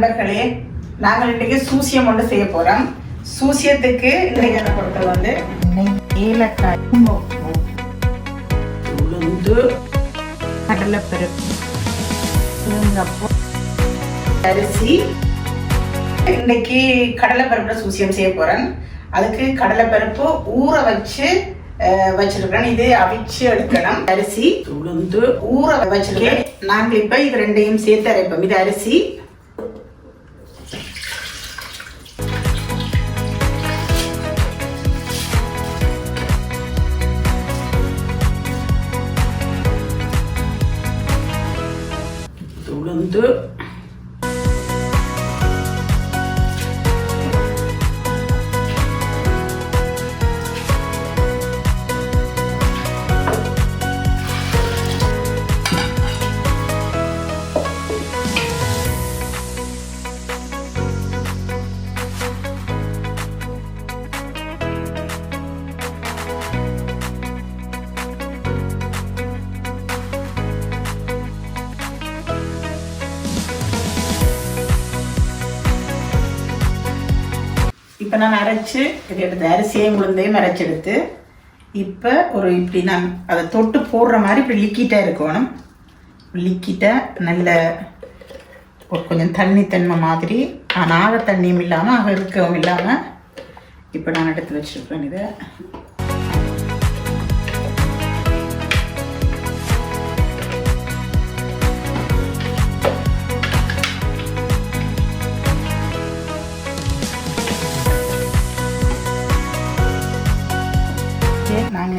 நண்பர்களே நாங்கள் இன்றைக்கு சூசியம் ஒன்று செய்ய போறோம். சூசியத்துக்கு இன்றைக்கு பொருட்கள் வந்து? ஏலக்காய். உளுந்து. கடலைப்பருப்பு. தேங்காய்ப்பூ. அரிசி. இன்னைக்கு கடலைப்பருப்புல சூசியம் செய்ய போறேன் அதுக்கு கடலைப்பருப்பு ஊற வச்சு வச்சிருக்கிறேன் இது அவிச்சு எடுக்கணும். அரிசி. உளுந்து. ஊற வச்சிருக்கேன் நாங்க இப்ப இது ரெண்டையும் சேர்த்து அரைப்போம். இது அரிசி. உளுந்து நான் அரைச்சு இது எடுத்து அரிசியையும் உளுந்தையும் அரைச்செடுத்து இப்போ ஒரு இப்படி நான் அதை தொட்டு போடுற மாதிரி இப்படி லிக்கிட்டாக இருக்கணும். லிக்கிட்டாக நல்ல ஒரு கொஞ்சம் தண்ணி தன்மை மாதிரி ஆனால் ஆக தண்ணியும் இல்லாமல் ஆக இருக்கவும் இல்லாமல் இப்போ நான் எடுத்து வச்சுருப்பேன் இதை.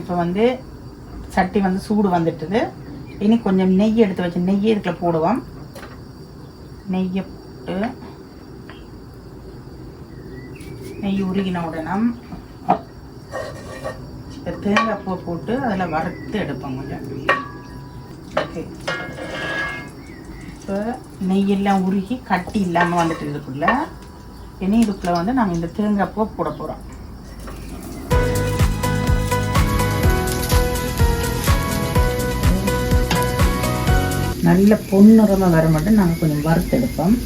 இப்போ வந்து சட்டி வந்து சூடு வந்துட்டுது. இனி கொஞ்சம் நெய் எடுத்து வச்சு நெய் இதுக்குள்ள போடுவோம். நெய்யை போட்டு நெய் உருகின உடனே தேங்காய் பூ போட்டு அதில் வறுத்து எடுப்போம் கொஞ்சம். ஓகே இப்போ நெய்யெல்லாம் உருகி கட்டி இல்லாமல் வந்துட்டு இருக்குள்ள இனி இதுக்குள்ளே வந்து நாங்கள் இந்த தேங்காய் பூ போட போகிறோம் நல்ல பொன்னிறமாக வர மட்டும் நாங்கள் கொஞ்சம் வறுத்தெடுப்போம்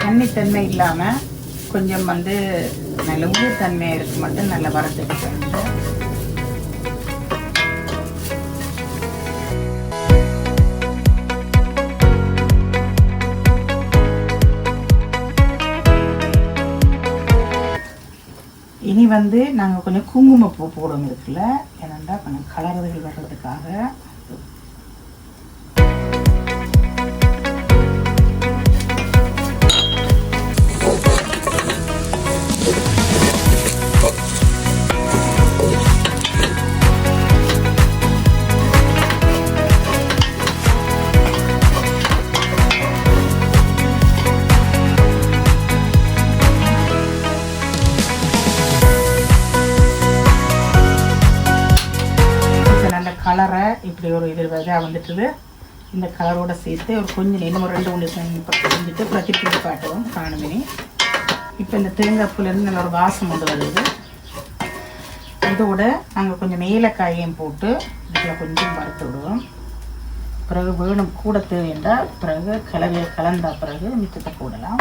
தண்ணித்தன்மை இல்லாமல் கொஞ்சம் வந்து நல்ல உயிர் தன்மை இருக்கு மட்டும் நல்லா வறுத்தெடுப்பேன் இனி வந்து நாங்கள் கொஞ்சம் குங்குமப்பூ போடுவோம் இருக்குல்ல ஏனென்றால் கொஞ்சம் கலர்கள் வர்றதுக்காக. ஒரு இது இதாக வந்துட்டுது. இந்த கலரோடு சேர்த்து ஒரு கொஞ்சம் இன்னும் ஒரு ரெண்டு மூணு செஞ்சுட்டு பிரதிப்பிடி காட்டுவோம் காணுமினி. இப்போ இந்த தேங்காய் பூலேருந்து நல்ல ஒரு வாசம் கொண்டு வருது. இதோட நாங்கள் கொஞ்சம் ஏலக்காயையும் போட்டு இதில் கொஞ்சம் வறுத்து விடுவோம். பிறகு வேணும் கூட தேவைண்டா பிறகு கலவையை கலந்த பிறகு மிச்சத்தை போடலாம்.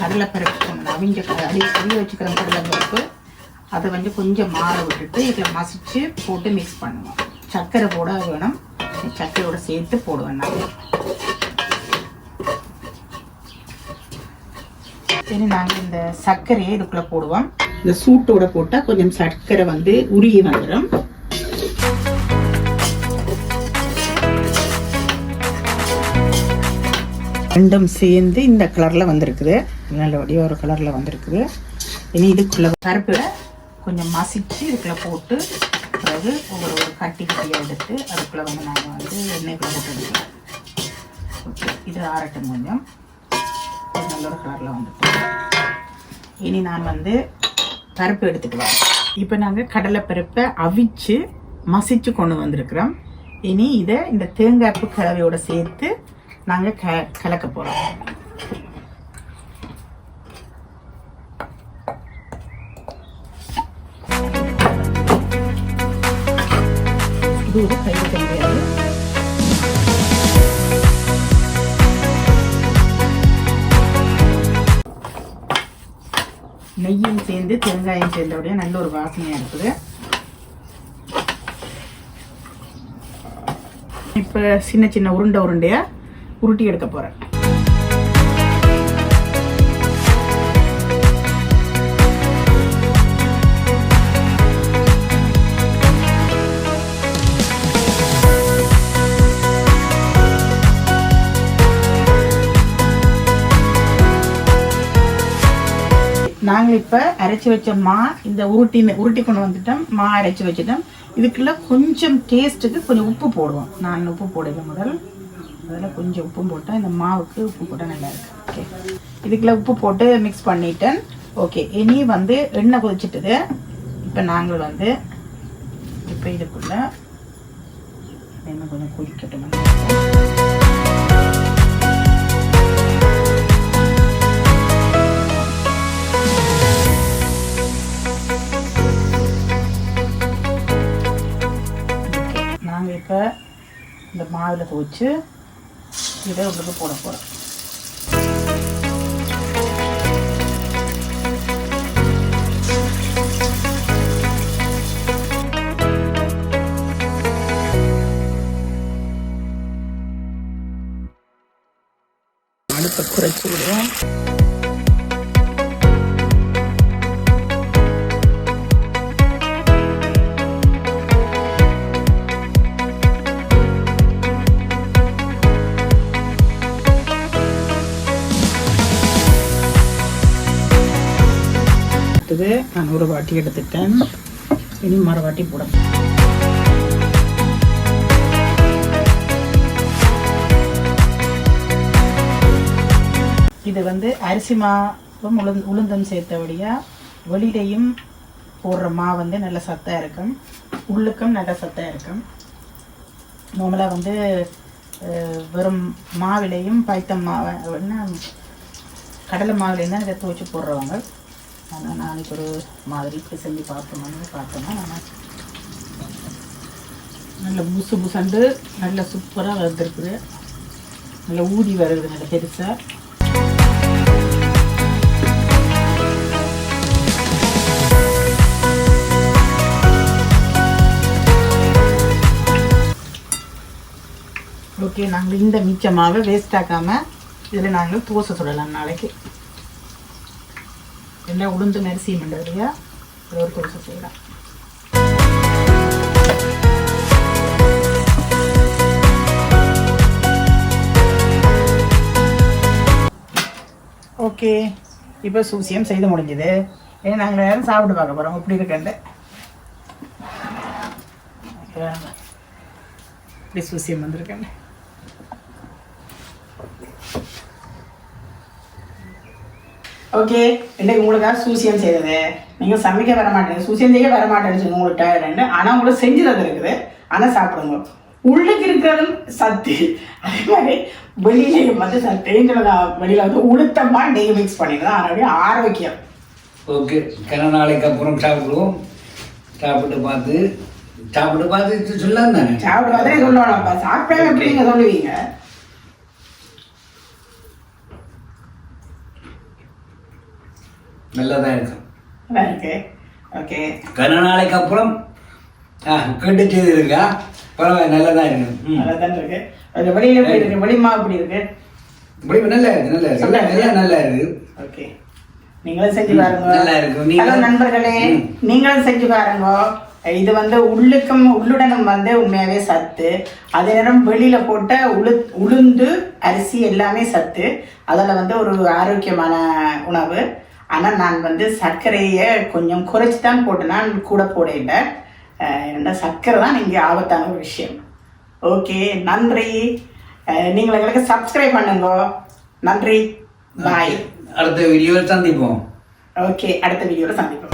கடலைப்பருப்பு கொஞ்சம் அவிஞ்ச க- அடி அடி வச்சுக்கிற கடலைப்பருப்பு அதை வந்து கொஞ்சம் மாற விட்டுட்டு இதில் மசிச்சு போட்டு மிக்ஸ் பண்ணுவோம். சர்க்கரை போட வேணும். சர்க்கரையோட சேர்த்து போடுவேன் நான். சரி நாங்கள் இந்த சர்க்கரையை இதுக்குள்ளே போடுவோம். இந்த சூட்டோட போட்டால் கொஞ்சம் சர்க்கரை வந்து உருகி வந்துடும் ரெண்டும் சேர்ந்து இந்த கலரில் வந்திருக்குது. நல்லபடியாக ஒரு கலரில் வந்திருக்குது. இனி இதுக்குள்ளே பருப்பு கொஞ்சம் மசித்து இதுக்குள்ளே போட்டு பிறகு ஒவ்வொரு ஒரு கட்டி கட்டியாக எடுத்து அதுக்குள்ளே வந்து நாங்கள் வந்து எண்ணெய்க்குள்ளே போட்டு எடுக்கலாம். ஓகே இது ஆரட்டும் கொஞ்சம். நல்ல ஒரு கலரில் வந்துட்டு. இனி நான் வந்து பருப்பு எடுத்துட்டு வரேன். இப்போ நாங்கள் கடலைப்பருப்பை அவிச்சு மசித்து கொண்டு வந்திருக்கிறோம். இனி இதை இந்த தேங்காய்ப்பு கலவையோடு சேர்த்து நாங்கள் க கலக்க போகிறோம் இது கையில் கிடையாது நெய்யும் சேர்ந்து தேங்காயும் சேர்ந்தவுடைய நல்ல ஒரு வாசனையாக இருக்குது. இப்போ சின்ன சின்ன உருண்டை உருண்டையாக உருட்டி எடுக்க போகிறேன் நாங்கள் இப்போ அரைச்சி வச்ச மா இந்த உருட்டின்னு உருட்டி கொண்டு வந்துட்டோம். மா அரைச்சி வச்சுட்டோம். இதுக்குள்ள கொஞ்சம் டேஸ்ட்டுக்கு கொஞ்சம் உப்பு போடுவோம். நான் உப்பு போடுவேன் முதல். அதில் கொஞ்சம் உப்பும் போட்டால் இந்த மாவுக்கு உப்பு போட்டால் நல்லாயிருக்கு ஓகே இதுக்குள்ள உப்பு போட்டு மிக்ஸ் பண்ணிட்டேன். ஓகே இனி வந்து எண்ணெய் கொதிச்சிட்டது. இப்போ நாங்கள் வந்து இப்போ இதுக்குள்ளே எண்ணெய் கொஞ்சம் கொதிக்கட்டும். இப்போ இந்த மாவில் துவைச்சு இதை உள்ளுக்கு போட போகிறேன் அடுப்பை குறைச்சி விடுவோம். அடுத்தது நான் ஒரு வாட்டி எடுத்துட்டேன். இனி மறு வாட்டி இது வந்து அரிசி மாவும் உளுந் உளுந்தம் சேர்த்தபடியாக வெளியிலையும் போடுற மா வந்து நல்ல சத்தாக இருக்கும். உள்ளுக்கும் நல்ல சத்தாக இருக்கும். நார்மலாக வந்து வெறும் மாவிலையும் பைத்தம் மாவை என்ன கடலை மாவிலையும் தான் இதை துவச்சி போடுறவங்க. ஆனால் நாளைக்கு ஒரு மாதிரி இப்படி செஞ்சு பார்த்தோம்னு பார்த்தோம்னா நம்ம நல்ல முசு முசண்டு நல்ல சூப்பராக வந்திருக்குது நல்ல ஊதி வருது நல்ல பெருசாக ஓகே நாங்கள் இந்த மிச்சமாக வேஸ்ட் ஆக்காமல் இதில் நாங்கள் தோசை சுடலாம் நாளைக்கு. நல்லா உளுந்து அரிசியும் பண்ணுறதுலையா ஒரு தோசை செய்யலாம். ஓகே. இப்போ சூசியம் செய்து முடிஞ்சுது. ஏன்னா நாங்கள் நேரம் சாப்பிட்டு பார்க்க போகிறோம் எப்படி இருக்கண்டு இப்படி சூசியம் வந்திருக்கேன் ஓகே இன்னைக்கு உங்களுக்காக சூசியம் செய்தது. நீங்கள் சமைக்க வர மாட்டேங்க சூசியம் செய்ய வர மாட்டேன்னு உங்களுக்கு ரெண்டு. ஆனால் உங்களுக்கு செஞ்சு தந்து இருக்குது. ஆனால் சாப்பிடுங்க. உள்ளுக்கு இருக்கிறதும் சத்து. அதே மாதிரி வெளியிலையும் வந்து சத்து எங்களோட வெளியில் வந்து உளுத்தமா நெய் மிக்ஸ் பண்ணிடுறோம் அதனுடைய ஆரோக்கியம். ஓகே கன நாளைக்கு அப்புறம் சாப்பிடுவோம். சாப்பிட்டு பார்த்து சாப்பிட்டு பார்த்து சொல்லலாம் தானே? சாப்பிடுவதே சொல்லணும்ப்பா சாப்பிட்டா எப்படி நீங்கள் சொல்லுவீங்க? நல்லா தான் இருக்கும். இருக்கு ஓகே. கன நாளைக்கு அப்புறம் ஆ கேட்டு செய்திருக்கா பரவாயில்ல நல்லா தான் இருக்கு. நல்லா தான் இருக்கு. அது வெளியில எப்படி இருக்கு? வெளிமா எப்படி இருக்கு? இப்படி நல்லா இருக்கு நல்லா இருக்கு. நல்லா இருக்கு. எல்லாம் நல்லா இருக்கு. ஓகே. நீங்களும் செஞ்சு பாருங்க. நல்லா இருக்கும். நீங்க- ஹலோ நண்பர்களே. நீங்களும் செஞ்சு பாருங்க. இது வந்து உள்ளுக்கும் உள்ளுடனும் வந்து உண்மையாவே சத்து. அதே நேரம் வெளியில போட்ட உளு உளுந்து அரிசி எல்லாமே சத்து. அதில் வந்து ஒரு ஆரோக்கியமான உணவு. ஆனால் நான் வந்து சர்க்கரையை கொஞ்சம் குறைச்சி தான் போட்டேன் நான் கூட போட இல்லை. என்னோட சர்க்கரை தான் இங்கே ஆபத்தான ஒரு விஷயம். ஓகே நன்றி. நீங்கள் எங்களுக்கு சப்ஸ்கிரைப் பண்ணுங்க. நன்றி. பாய் அடுத்த வீடியோவில் சந்திப்போம். ஓகே அடுத்த வீடியோவில் சந்திப்போம்.